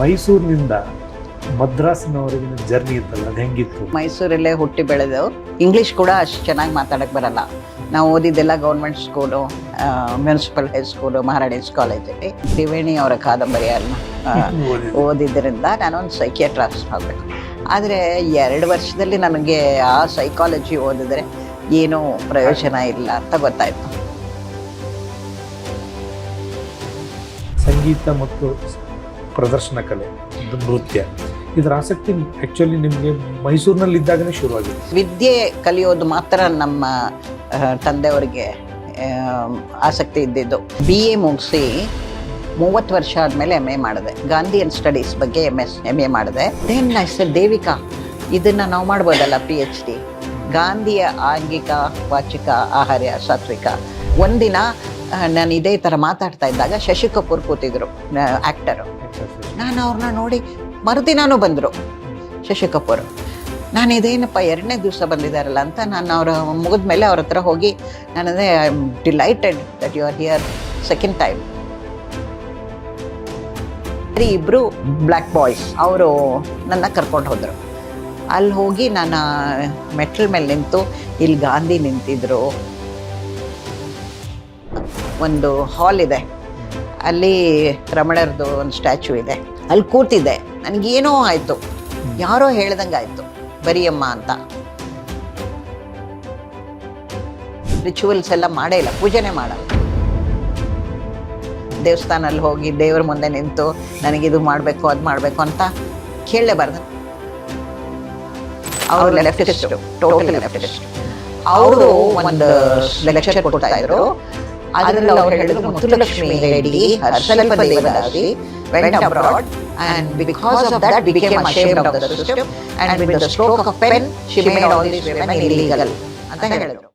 ಮೈಸೂರಿನಿಂದ ಮದ್ರಾಸ್ನವರೆಗಿನ ಜರ್ನಿ ಇತ್ತಲ್ಲ, ಅದು ಹೆಂಗಿತ್ತು? ಮೈಸೂರಲ್ಲೇ ಹುಟ್ಟಿ ಬೆಳೆದು ಇಂಗ್ಲೀಷ್ ಕೂಡ ಅಷ್ಟು ಚೆನ್ನಾಗಿ ಮಾತಾಡಕ್ಕೆ ಬರಲ್ಲ. ನಾವು ಓದಿದ್ದೆಲ್ಲ government school municipal high school Maharani's ಕಾಲೇಜಲ್ಲಿ ತ್ರಿವೇಣಿ ಅವರ ಕಾದಂಬರಿಯನ್ನು. ಓದಿದ್ದರಿಂದ ನಾನೊಂದು ಸೈಕಿಯಾಟ್ರಾಸ್ಟ್ ಆಗಬೇಕು. ಆದರೆ ಎರಡು ವರ್ಷದಲ್ಲಿ ನನಗೆ ಆ ಸೈಕಾಲಜಿ ಓದಿದರೆ ಏನೂ ಪ್ರಯೋಜನ ಇಲ್ಲ ಅಂತ ಗೊತ್ತಾಯಿತು. ಸಂಗೀತ ಮತ್ತು ಪ್ರದರ್ಶನ ಕಲೆ ನೃತ್ಯ. ಇದರ ಆಸಕ್ತಿ ಆ್ಯಕ್ಚುಲಿ ನಿಮಗೆ ಮೈಸೂರಿನಲ್ಲಿ ಇದ್ದಾಗನೇ ಶುರುವಾಗಿದೆ. ವಿದ್ಯೆ ಕಲಿಯೋದು ಮಾತ್ರ ನಮ್ಮ ತಂದೆಯವರಿಗೆ ಆಸಕ್ತಿ ಇದ್ದಿದ್ದು. ಬಿ ಎ ಮುಗಿಸಿ ಮೂವತ್ತು ವರ್ಷ ಆದಮೇಲೆ ಎಂ ಎ ಮಾಡಿದೆ. ಗಾಂಧಿಯನ್ ಸ್ಟಡೀಸ್ ಬಗ್ಗೆ ಎಂ ಎಸ್ ಎಂ ಎ ಮಾಡಿದೆ. ದೆನ್ ಹೆಸರು ದೇವಿಕಾ ಇದನ್ನು ನಾವು ಮಾಡ್ಬೋದಲ್ಲ ಪಿ ಎಚ್ ಡಿ ಗಾಂಧಿಯ ಆಂಗಿಕ ವಾಚಿಕ ಆಹಾರ್ಯ ಸಾತ್ವಿಕ. ಒಂದಿನ ನಾನು ಇದೇ ಥರ ಮಾತಾಡ್ತಾ ಇದ್ದಾಗ ಶಶಿ ಕಪೂರ್ ಕೂತಿದ್ರು ಆ್ಯಕ್ಟರು ನಾನು ಅವ್ರನ್ನ ನೋಡಿ ಮರುದಿನಾನು ಬಂದರು ಶಶಿ ಕಪೂರ್. ನಾನು ಇದೇನಪ್ಪ ಎರಡನೇ ದಿವಸ ಬಂದಿದ್ದಾರಲ್ಲ ಅಂತ ನಾನು ಅವರ ಮುಗಿದ ಮೇಲೆ ಅವ್ರ ಹತ್ರ ಹೋಗಿ ನಾನಂದರೆ I am delighted that you are here second time ಇಬ್ಬರು ಬ್ಲ್ಯಾಕ್ ಬಾಯ್ಸ್ ಅವರು ನನ್ನ ಕರ್ಕೊಂಡು ಹೋದರು. ಅಲ್ಲಿ ಹೋಗಿ ನಾನು ಮೆಟ್ಲ್ ಮೇಲೆ ನಿಂತು, ಇಲ್ಲಿ ಗಾಂಧಿ ನಿಂತಿದ್ರು. ಒಂದು ಹಾಲ್ ಇದೆ. ಅಲ್ಲಿ ರಮಣರದು ಒಂದು ಸ್ಟ್ಯಾಚು ಇದೆ. ಅಲ್ಲಿ ಕೂತಿದ್ದೆ. ನನಗೇನೋ ಆಯಿತು. ಯಾರೋ ಹೇಳ್ದಂಗೆ ಆಯಿತು ಬರಿಯಮ್ಮ ಅಂತ. ರಿಚುವಲ್ಸ್ ಎಲ್ಲ ಮಾಡೇ ಇಲ್ಲ ಪೂಜೆನೇ ಮಾಡಲ್ಲ ದೇವಸ್ಥಾನಲ್ಲಿ ಹೋಗಿ ದೇವ್ರ ಮುಂದೆ ನಿಂತು ನನಗಿದು ಮಾಡಬೇಕು ಅದು ಮಾಡಬೇಕು ಅಂತ ಕೇಳಲೇಬಾರ್ದು ಅವರು ಲೆಫ್ಟಿಸ್ಟ್ ಟೋಟಲ್ ಲೆಫ್ಟಿಸ್ಟ್ ಅವರು ಒಂದು ಲೆಕ್ಚರ್ ಕೊಡ್ತಾ ಇದ್ರು. ಅದರಲ್ಲಿ ಅವ್ರು ಹೇಳಿದ್ರು ಮುತ್ತುಲಕ್ಷ್ಮಿ ರೆಡ್ಡಿ ಸ್ವಲ್ಪ devadasi went abroad and because of that became ashamed of the system and with the stroke of pen she made all these women illegal ಅಂತ ಹೇಳಿದ್ರು